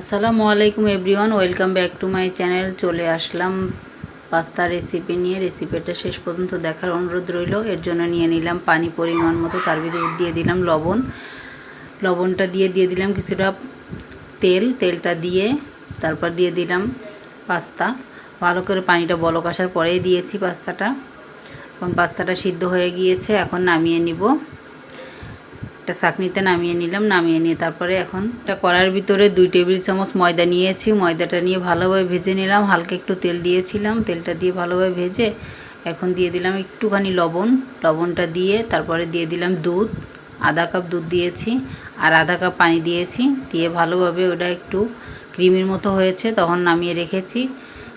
আসসালামু আলাইকুম everyone, welcome back to my channel. চলে আসলাম পাস্তা রেসিপি নিয়ে। রেসিপিটা শেষ পর্যন্ত দেখার অনুরোধ রইল। এর জন্য নিয়ে নিলাম পানি পরিমাণ মতো। তার ভিতরে দিয়ে দিলাম লবণ। লবণটা দিয়ে দিয়ে দিলাম কিছুটা তেল। তেলটা দিয়ে তারপর দিয়ে দিলাম পাস্তা। ভালো করে পানিটা বলক আসার পরেই দিয়েছি পাস্তাটা। এখন পাস্তাটা সিদ্ধ হয়ে গিয়েছে। এখন নামিয়ে নিব। একটা চাকনিতে নামিয়ে নিলাম, নামিয়ে নিয়ে তারপরে এখন একটা কড়ার ভিতরে দুই টেবিল চামচ ময়দা নিয়েছি। ময়দাটা নিয়ে ভালোভাবে ভেজে নিলাম, হালকা একটু তেল দিয়েছিলাম, তেলটা দিয়ে ভালোভাবে ভেজে এখন দিয়ে দিলাম একটুখানি লবণ। লবণটা দিয়ে তারপরে দিয়ে দিলাম দুধ, আধা কাপ দুধ দিয়েছি আর আধা কাপ পানি দিয়েছি। দিয়ে ভালোভাবে ওটা একটু ক্রিমের মতো হয়েছে, তখন নামিয়ে রেখেছি।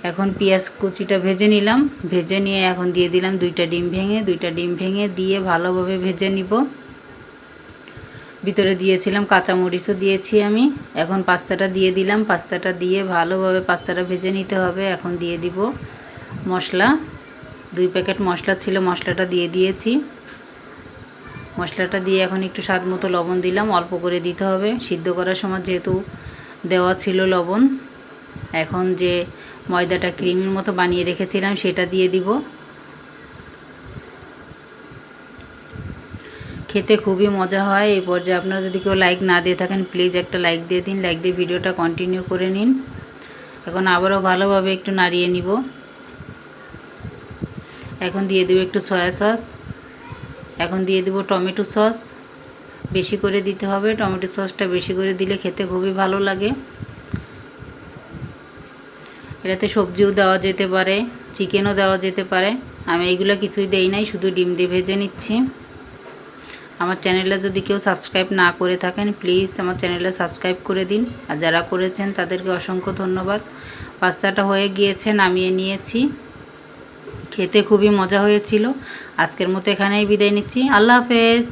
এখন পেঁয়াজ কুচিটা ভেজে নিলাম। ভেজে নিয়ে এখন দিয়ে দিলাম দুইটা ডিম ভেঙে। দুইটা ডিম ভেঙে দিয়ে ভালোভাবে ভেজে নিব। ভিতরে দিয়েছিলাম, কাঁচামরিচও দিয়েছি আমি। এখন পাস্তাটা দিয়ে দিলাম। পাস্তাটা দিয়ে ভালোভাবে পাস্তাটা ভেজে নিতে হবে। এখন দিয়ে দিব মশলা। দুই প্যাকেট মশলা ছিল, মশলাটা দিয়ে দিয়েছি। মশলাটা দিয়ে এখন একটু স্বাদ মতো লবণ দিলাম। অল্প করে দিতে হবে। সিদ্ধ করার সময় যেহেতু দেওয়া ছিল লবণ, এখন যে ময়দাটা ক্রিমের মতো বানিয়ে রেখেছিলাম, সেটা দিয়ে দিব। খেতে খুবই মজা হয়। এই পর্যায়ে আপনারা যদি কেউ লাইক না দিয়ে থাকেন প্লিজ একটা লাইক দিয়ে দিন। লাইক দিয়ে ভিডিওটা কন্টিনিউ করে নিন। এখন আবারও ভালোভাবে একটু নাড়িয়ে নিব। এখন দিয়ে দেবো একটু সয়া সস এখন দিয়ে দেবো টমেটো সস বেশি করে দিতে হবে। টমেটো সসটা বেশি করে দিলে খেতে খুবই ভালো লাগে। এটাতে সবজিও দেওয়া যেতে পারে চিকেনও দেওয়া যেতে পারে। আমি এইগুলো কিছুই দেই নাই, শুধু ডিম দিয়ে ভেজে নিচ্ছি। আমার চ্যানেলে যদি কেউ সাবস্ক্রাইব না করে থাকেন প্লিজ আমার চ্যানেলে সাবস্ক্রাইব করে দিন। আর যারা করেছেন, তাদেরকে অসংখ্য ধন্যবাদ। পাস্তাটা হয়ে গিয়েছে, নামিয়ে নিয়েছি। খেতে খুবই মজা হয়েছিল। আজকের মতো এখানেই বিদায় নিচ্ছি। আল্লাহ হাফেজ।